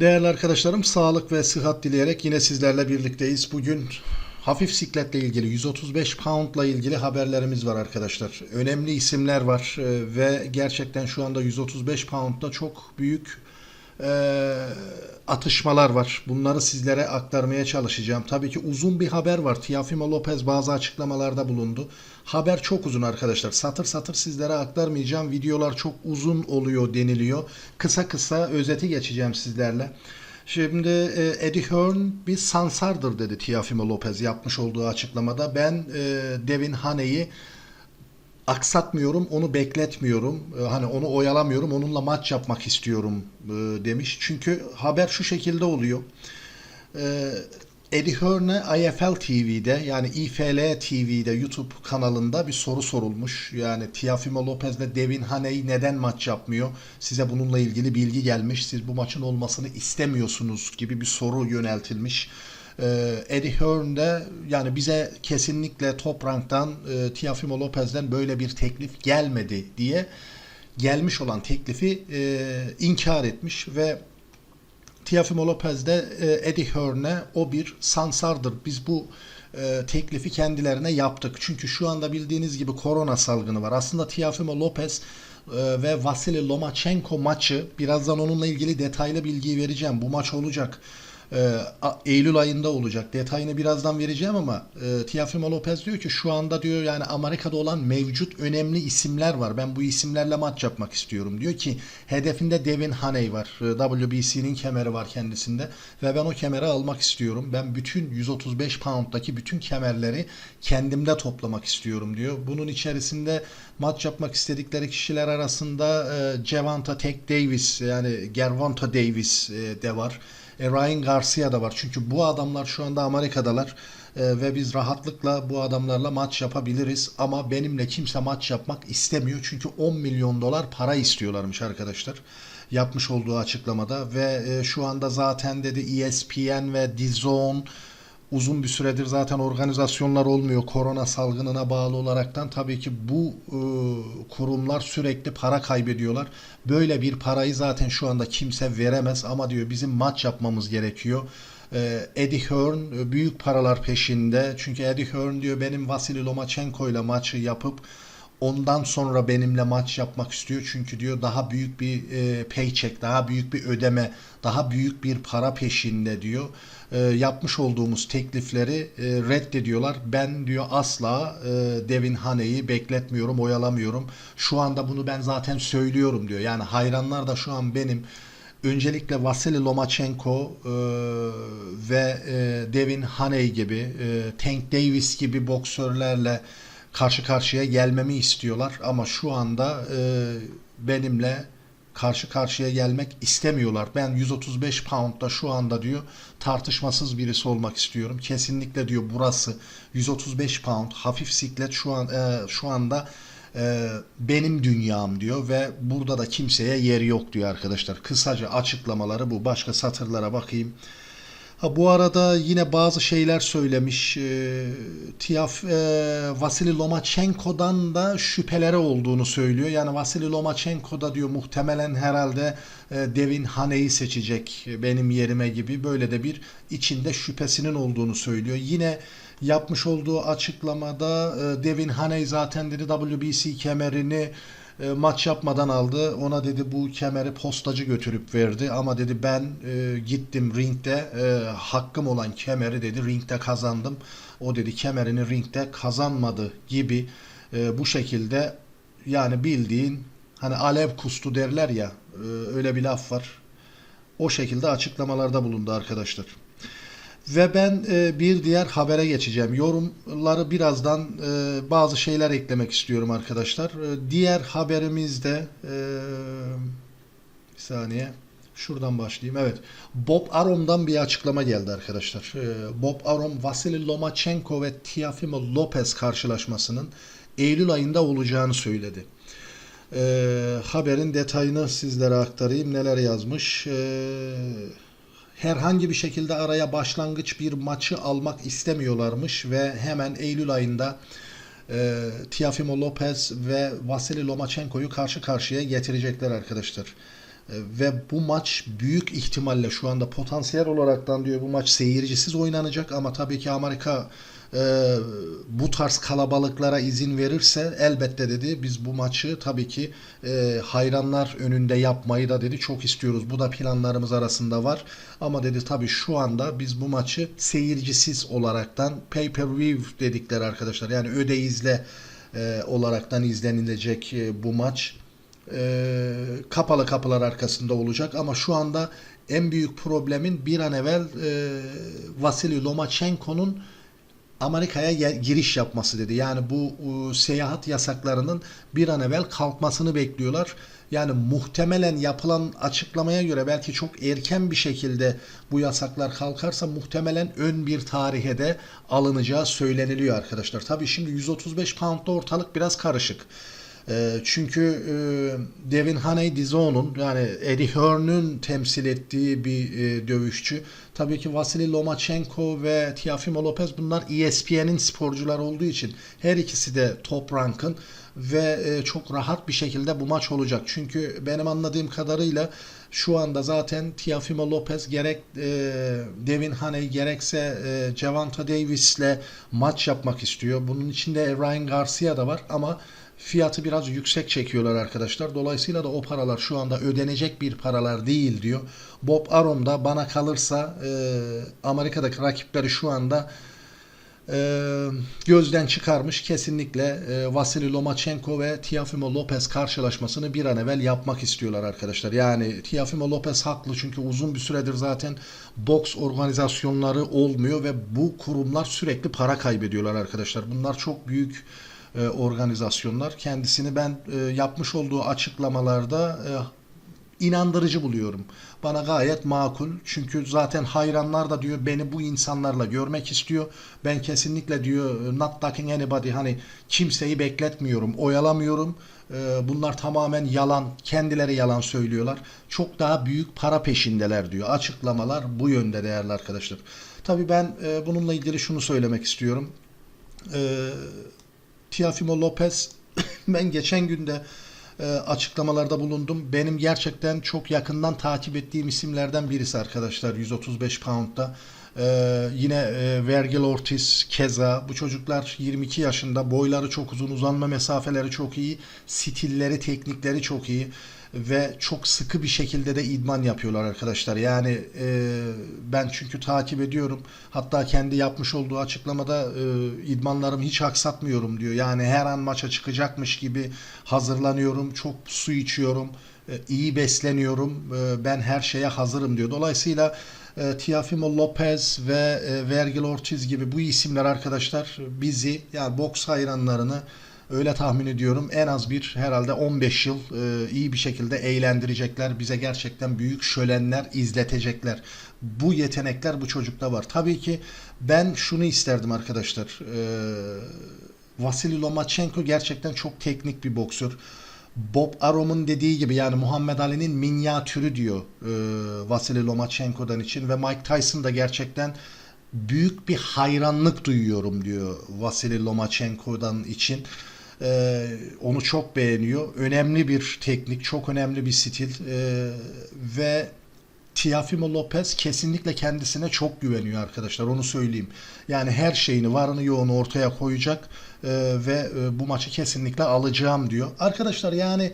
Değerli arkadaşlarım sağlık ve sıhhat dileyerek yine sizlerle birlikteyiz. Bugün hafif sikletle ilgili 135 poundla ilgili haberlerimiz var arkadaşlar. Önemli isimler var e, ve gerçekten şu anda 135 poundda çok büyük e, atışmalar var. Bunları sizlere aktarmaya çalışacağım. Tabii ki uzun bir haber var. Tiafimo Lopez bazı açıklamalarda bulundu. Haber çok uzun arkadaşlar. Satır satır sizlere aktarmayacağım. Videolar çok uzun oluyor deniliyor. Kısa kısa özeti geçeceğim sizlerle. Şimdi e, Eddie Hearn bir sansardır dedi Tiafimo Lopez yapmış olduğu açıklamada. Ben e, Devin Haney'i aksatmıyorum, onu bekletmiyorum. Ee, Hani onu oyalamıyorum, onunla maç yapmak istiyorum e, demiş. Çünkü haber şu şekilde oluyor. Ee, Eddie Hearn'e IFL TV'de yani IFL TV'de YouTube kanalında bir soru sorulmuş. Yani Tiafimo Lopez'le Devin Haney neden maç yapmıyor? Size bununla ilgili bilgi gelmiş. Siz bu maçın olmasını istemiyorsunuz gibi bir soru yöneltilmiş. Ee, Eddie Hearn de yani bize kesinlikle Top Rank'tan e, Tiafimo Lopez'den böyle bir teklif gelmedi diye gelmiş olan teklifi e, inkar etmiş ve Tiafimo Lopez de e, Eddie Hearn'e o bir sansardır. Biz bu e, teklifi kendilerine yaptık. Çünkü şu anda bildiğiniz gibi korona salgını var. Aslında Tiafimo Lopez e, ve Vasily Lomachenko maçı birazdan onunla ilgili detaylı bilgiyi vereceğim. Bu maç olacak. E, Eylül ayında olacak. Detayını birazdan vereceğim ama e, Tiafimo Lopez diyor ki şu anda diyor yani Amerika'da olan mevcut önemli isimler var. Ben bu isimlerle maç yapmak istiyorum. Diyor ki hedefinde Devin Haney var. E, WBC'nin kemeri var kendisinde ve ben o kemeri almak istiyorum. Ben bütün 135 pound'daki bütün kemerleri kendimde toplamak istiyorum diyor. Bunun içerisinde maç yapmak istedikleri kişiler arasında e, Gervonta Tek Davis yani Gervonta Davis e, de var. E, Ryan Garcia da var. Çünkü bu adamlar şu anda Amerika'dalar E, ve biz rahatlıkla bu adamlarla maç yapabiliriz. Ama benimle kimse maç yapmak istemiyor. Çünkü 10 milyon dolar para istiyorlarmış arkadaşlar. Yapmış olduğu açıklamada ve e, şu anda zaten dedi ESPN ve DAZN uzun bir süredir zaten organizasyonlar olmuyor korona salgınına bağlı olaraktan tabii ki bu e, kurumlar sürekli para kaybediyorlar. Böyle bir parayı zaten şu anda kimse veremez ama diyor bizim maç yapmamız gerekiyor. E, Eddie Hearn e, büyük paralar peşinde. Çünkü Eddie Hearn diyor benim Vasily Lomachenko ile maçı yapıp Ondan sonra benimle maç yapmak istiyor. Çünkü diyor daha büyük bir e, paycheck, daha büyük bir ödeme, daha büyük bir para peşinde diyor. E, yapmış olduğumuz teklifleri e, reddediyorlar. Ben diyor asla e, Devin Haney'i bekletmiyorum, oyalamıyorum. Şu anda bunu ben zaten söylüyorum diyor. Yani hayranlar da şu an benim öncelikle Vasily Lomachenko e, ve e, Devin Haney gibi, e, Tank Davis gibi boksörlerle karşı karşıya gelmemi istiyorlar ama şu anda e, benimle karşı karşıya gelmek istemiyorlar. Ben 135 poundda şu anda diyor tartışmasız birisi olmak istiyorum. Kesinlikle diyor burası 135 pound hafif siklet şu an e, şu anda e, benim dünyam diyor ve burada da kimseye yeri yok diyor arkadaşlar. Kısaca açıklamaları bu. Başka satırlara bakayım. Ha, bu arada yine bazı şeyler söylemiş. E, Tiaf e, Vasily Lomachenko'dan da şüpheleri olduğunu söylüyor. Yani Vasily Lomachenko da diyor muhtemelen herhalde e, Devin Haney'i seçecek benim yerime gibi. Böyle de bir içinde şüphesinin olduğunu söylüyor. Yine yapmış olduğu açıklamada e, Devin Haney zaten dedi WBC kemerini e, maç yapmadan aldı. Ona dedi bu kemeri postacı götürüp verdi ama dedi ben e, gittim ringde e, hakkım olan kemeri dedi ringde kazandım. O dedi kemerini ringde kazanmadı gibi e, bu şekilde yani bildiğin hani alev kustu derler ya e, öyle bir laf var. O şekilde açıklamalarda bulundu arkadaşlar. Ve ben e, bir diğer habere geçeceğim. Yorumları birazdan e, bazı şeyler eklemek istiyorum arkadaşlar. E, diğer haberimizde e, bir saniye şuradan başlayayım. Evet. Bob Arum'dan bir açıklama geldi arkadaşlar. E, Bob Arum, Vasily Lomachenko ve Teofimo Lopez karşılaşmasının Eylül ayında olacağını söyledi. E, haberin detayını sizlere aktarayım. Neler yazmış? E, herhangi bir şekilde araya başlangıç bir maçı almak istemiyorlarmış ve hemen Eylül ayında e, Teofimo Lopez ve Vasily Lomachenko'yu karşı karşıya getirecekler arkadaşlar. E, Ve bu maç büyük ihtimalle şu anda potansiyel olaraktan diyor bu maç seyircisiz oynanacak ama tabii ki Amerika e, bu tarz kalabalıklara izin verirse elbette dedi biz bu maçı tabii ki e, hayranlar önünde yapmayı da dedi çok istiyoruz. Bu da planlarımız arasında var. Ama dedi tabii şu anda biz bu maçı seyircisiz olaraktan pay per view dedikleri arkadaşlar. Yani öde izle e, olaraktan izlenilecek e, bu maç e, kapalı kapılar arkasında olacak ama şu anda en büyük problemin bir an evvel e, Vasily Lomachenko'nun Amerika'ya giriş yapması dedi. Yani bu e, seyahat yasaklarının bir an evvel kalkmasını bekliyorlar. Yani muhtemelen yapılan açıklamaya göre belki çok erken bir şekilde bu yasaklar kalkarsa muhtemelen ön bir tarihe de alınacağı söyleniliyor arkadaşlar. Tabii şimdi 135 poundda ortalık biraz karışık. E, Çünkü e, Devin Haney Dizo'nun yani Eddie Hearn'ün temsil ettiği bir e, dövüşçü. Tabii ki Vasily Lomachenko ve Teofimo Lopez bunlar ESPN'in sporcuları olduğu için her ikisi de top rankın ve e, çok rahat bir şekilde bu maç olacak. Çünkü benim anladığım kadarıyla şu anda zaten Teofimo Lopez gerek e, Devin Haney gerekse e, Javante Davis'le maç yapmak istiyor. Bunun içinde Ryan Garcia da var ama fiyatı biraz yüksek çekiyorlar arkadaşlar. Dolayısıyla da o paralar şu anda ödenecek bir paralar değil diyor. Bob Arum da bana kalırsa e, Amerika'daki rakipleri şu anda e, gözden çıkarmış. Kesinlikle e, Vasily Lomachenko ve Teofimo Lopez karşılaşmasını bir an evvel yapmak istiyorlar arkadaşlar. Yani Teofimo Lopez haklı çünkü uzun bir süredir zaten boks organizasyonları olmuyor ve bu kurumlar sürekli para kaybediyorlar arkadaşlar. Bunlar çok büyük e, organizasyonlar. Kendisini ben e, yapmış olduğu açıklamalarda e, inandırıcı buluyorum. Bana gayet makul. Çünkü zaten hayranlar da diyor beni bu insanlarla görmek istiyor. Ben kesinlikle diyor not talking anybody hani kimseyi bekletmiyorum, oyalamıyorum. Ee, Bunlar tamamen yalan, kendileri yalan söylüyorlar. Çok daha büyük para peşindeler diyor. Açıklamalar bu yönde değerli arkadaşlar. Tabii ben e, bununla ilgili şunu söylemek istiyorum. Ee, Teofimo Lopez ben geçen günde e, açıklamalarda bulundum. Benim gerçekten çok yakından takip ettiğim isimlerden birisi arkadaşlar 135 pound'da. E, yine e, Vergil Ortiz, Keza bu çocuklar 22 yaşında boyları çok uzun uzanma mesafeleri çok iyi stilleri teknikleri çok iyi ve çok sıkı bir şekilde de idman yapıyorlar arkadaşlar. Yani e, ben çünkü takip ediyorum. Hatta kendi yapmış olduğu açıklamada e, idmanlarımı hiç aksatmıyorum diyor. Yani her an maça çıkacakmış gibi hazırlanıyorum. Çok su içiyorum. e, iyi besleniyorum. e, ben her şeye hazırım diyor. Dolayısıyla e, Teofimo Lopez ve e, Vergil Ortiz gibi bu isimler arkadaşlar bizi yani boks hayranlarını öyle tahmin ediyorum en az bir herhalde 15 yıl e, iyi bir şekilde eğlendirecekler. Bize gerçekten büyük şölenler izletecekler. Bu yetenekler bu çocukta var. Tabii ki ben şunu isterdim arkadaşlar. E, Vasily Lomachenko gerçekten çok teknik bir boksör. Bob Arum'un dediği gibi yani Muhammed Ali'nin minyatürü diyor e, Vasily Lomachenko'dan için ve Mike Tyson da gerçekten büyük bir hayranlık duyuyorum diyor Vasily Lomachenko'dan için. E, onu çok beğeniyor. Önemli bir teknik, çok önemli bir stil e, ve Teofimo Lopez kesinlikle kendisine çok güveniyor arkadaşlar onu söyleyeyim. Yani her şeyini varını yoğunu ortaya koyacak e, ve e, bu maçı kesinlikle alacağım diyor. Arkadaşlar yani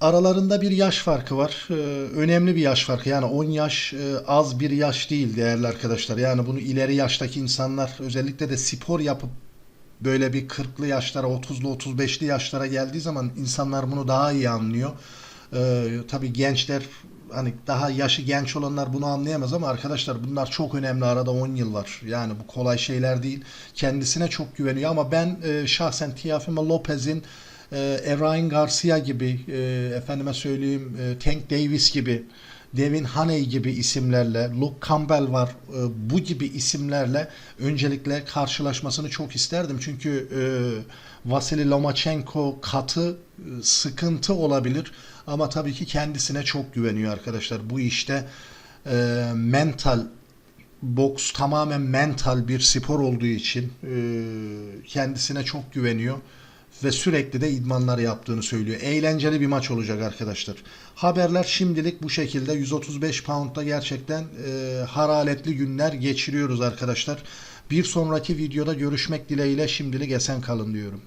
aralarında bir yaş farkı var. E, önemli bir yaş farkı. Yani 10 yaş e, az bir yaş değil değerli arkadaşlar. Yani bunu ileri yaştaki insanlar özellikle de spor yapıp böyle bir 40'lı yaşlara, 30'lu 35'li yaşlara geldiği zaman insanlar bunu daha iyi anlıyor. Ee, tabii gençler hani daha yaşı genç olanlar bunu anlayamaz ama arkadaşlar bunlar çok önemli arada 10 yıl var. Yani bu kolay şeyler değil. Kendisine çok güveniyor ama ben e, şahsen Teofimo Lopez'in e, Ryan Garcia gibi e, efendime söyleyeyim e, Tank Davis gibi Devin Haney gibi isimlerle, Luke Campbell var, e, bu gibi isimlerle öncelikle karşılaşmasını çok isterdim. Çünkü e, Vasily Lomachenko katı, e, sıkıntı olabilir ama tabii ki kendisine çok güveniyor arkadaşlar. Bu işte e, mental boks tamamen mental bir spor olduğu için e, kendisine çok güveniyor ve sürekli de idmanlar yaptığını söylüyor. Eğlenceli bir maç olacak arkadaşlar. Haberler şimdilik bu şekilde 135 pound'da gerçekten e, hararetli günler geçiriyoruz arkadaşlar. Bir sonraki videoda görüşmek dileğiyle şimdilik esen kalın diyorum.